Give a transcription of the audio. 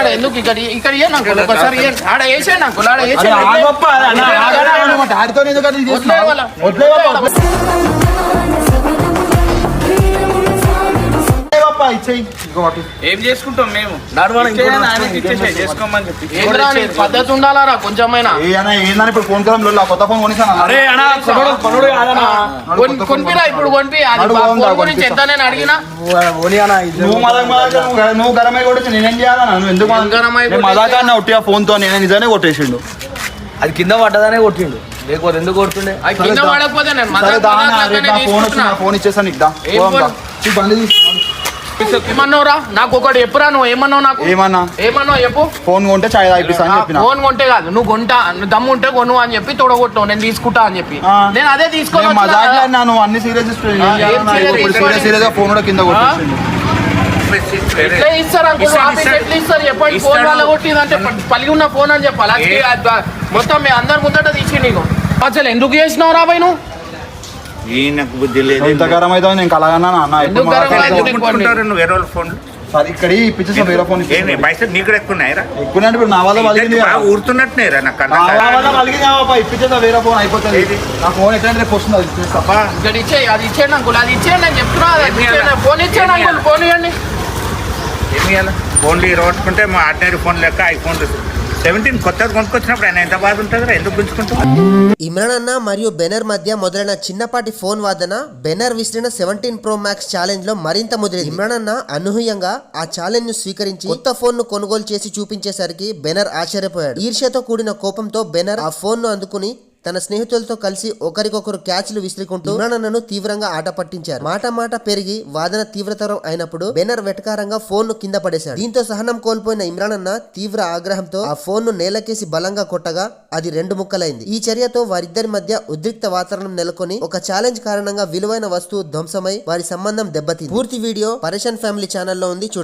ఆడ ఎందుకు ఇక్కడ ఇక్కడ ఏ నాకు ఒకసారి. ఆడ వేసేయండి నాకు ఆడ అరే వేసేయండి ఇచ్చేయి. ఏం చేసుకుంటాం మేము? చేసుకోమని చెప్పి పద్ధతి ఉండాలరా కొంచెమైనా? ఏ అన్న ఏందని ఇప్పుడు ఫోన్ కలం కొత్త ఫోన్ కొనిస్తాను అన్న. అరే అన్న కొనుడు కొనుడు కాదన్నా. కొన్- కొనిపిరా ఇప్పుడు కొనిపి అది ఫోన్ గురించి. ఎంత నేను అడిగినా? ఓని అన్న ఇది నువ్వు మదక మదక నువ్వు నువ్వు గరమే కొట్టి నేనేం చేయాలన్నా? నువ్వు ఎందుకు నేను గరమై నేను మదాక అన్న ఒట్టిగా ఫోన్తో నేను నిజానే కొట్టేసిండు. అది కింద పడ్డదనే కొట్టిండు. లేకపోతే ఎందుకు కొడుతుండే? కింద పడకపోతే నేను ఫోన్ ఫోన్ ఇచ్చేసాను నీకు దా. ఏం పోదాం దా. ఫోన్? ఈ బండి ఏమన్నావురా? నాకు ఒకటి ఎప్పురా నువ్వు ఏమన్నావు నాకు? ఏమన్నా? ఏమన్నావు చెప్పు. ఫోన్ కొంటే చాయ్ తాగిపిస్తా అని ఆ, చెప్పిన? ఫోన్ కొంటే కాదు నువ్వు కొంటా నువ్వు దమ్ము ఉంటే కొను అని చెప్పి తొడగొట్టావు నేను తీసుకుంటా అని చెప్పి. నేను అదే తీసుకొని నేను వచ్చినా మజాక్ కదా. అన్నా సీరియస్? సీరియస్ సీరియస్గా ఫోన్ కూడా కింద కొట్టేసిండు. ఎట్లా ఇస్తారు. ఎట్లా ఇస్తారు చెప్పండి ఫోన్. వాళ్ళ కొట్టిందంటే పలిగి ఉన్న ఫోన్ అని చెప్పాలి. మొత్తం మీ అందరి ముందట తీసి నీకు. అసలు ఎందుకు చేసినావు రా నువ్వు? ఈయనకు బుద్ధి లేదు. ఎంత గరం అయితే నేను కలగన్నా అన్న ఎందుకు ఇప్పుడు గరం మాట్లాడతాను. అయితే? ఎందుకు ముట్టుకుంటారు నువ్వు? వేరే వాళ్ళ ఫోన్ సరే ఇక్కడ వేరే ఫోన్ ఏంటి పైసలు నీకు కూడా ఎక్కువ ఉన్నాయిరా ఎక్కువ ఇప్పుడు నా వల్ల పలిగింది ఇద్దరికి కదా. బాగా ఊరుతున్నట్టున్నాయిరా నా కన్నా నా వల్ల పలిగింది ఏమప్పా, ఇప్పించేస్తా వేరే ఫోన్ అయిపోతుంది. ఏది? నా ఫోన్ ఎట్లా రేపు వస్తుంది అది ఇచ్చేస్తా. అబ్బా, ఇక్కడ ఇచ్చే అది ఇచ్చేయండి అంకుల్ అది ఇచ్చేయండి నేను చెప్తున్నా అది ఇచ్చేయండి. ఫోన్ ఇచ్చేయండి ఏమి అంకుల్ ఫోన్ ఇవ్వండి. ఫోన్లు ఇరవట్టుకుంటే మా ఆర్డినరీ ఫోన్ లెక్క ఐఫోన్ సెవెంటీన్ కొత్తది కొనుక్కొచ్చినప్పుడు ఆయన ఎంత బాధ ఉంటుందో ఎందుకు గుంజుకుంటావు? ఇమ్రాన్ అన్న మరియు బెనర్ మధ్య మొదలైన చిన్నపాటి ఫోన్ వాదన బెనర్ విసిరిన సెవెంటీన్ ప్రో మ్యాక్స్ ఛాలెంజ్లో మరింత ముదిరింది. ఇమ్రాన్ అన్న అనూహ్యంగా ఆ ఛాలెంజ్ను స్వీకరించి కొత్త ఫోన్ను కొనుగోలు చేసి చూపించేసరికి బెనర్ ఆశ్చర్యపోయాడు. ఈర్ష్యతో కూడిన కోపంతో బెనర్ ఆ ఫోన్ను అందుకుని తన స్నేహితులతో కలిసి ఒకరికొకరు క్యాచ్లు విసిరికుంటూ ఇమ్రాన్ తీవ్రంగా ఆట పట్టించారు. మాట మాట పెరిగి వాదన తీవ్రతరం అయినప్పుడు బెనర్ వెటకారంగా ఫోన్ను కింద పడేశాడు. దీంతో సహనం కోల్పోయిన ఇమ్రాన్ అన్న తీవ్ర ఆగ్రహంతో ఆ ఫోన్ను నేలకేసి బలంగా కొట్టగా అది రెండు ముక్కలైంది. ఈ చర్యతో వారిద్దరి మధ్య ఉద్రిక్త వాతావరణం నెలకొని ఒక ఛాలెంజ్ కారణంగా విలువైన వస్తువు ధ్వంసమై వారి సంబంధం దెబ్బతింది. పూర్తి వీడియో పరేషన్ ఫ్యామిలీ ఛానల్లో ఉంది. చూడండి.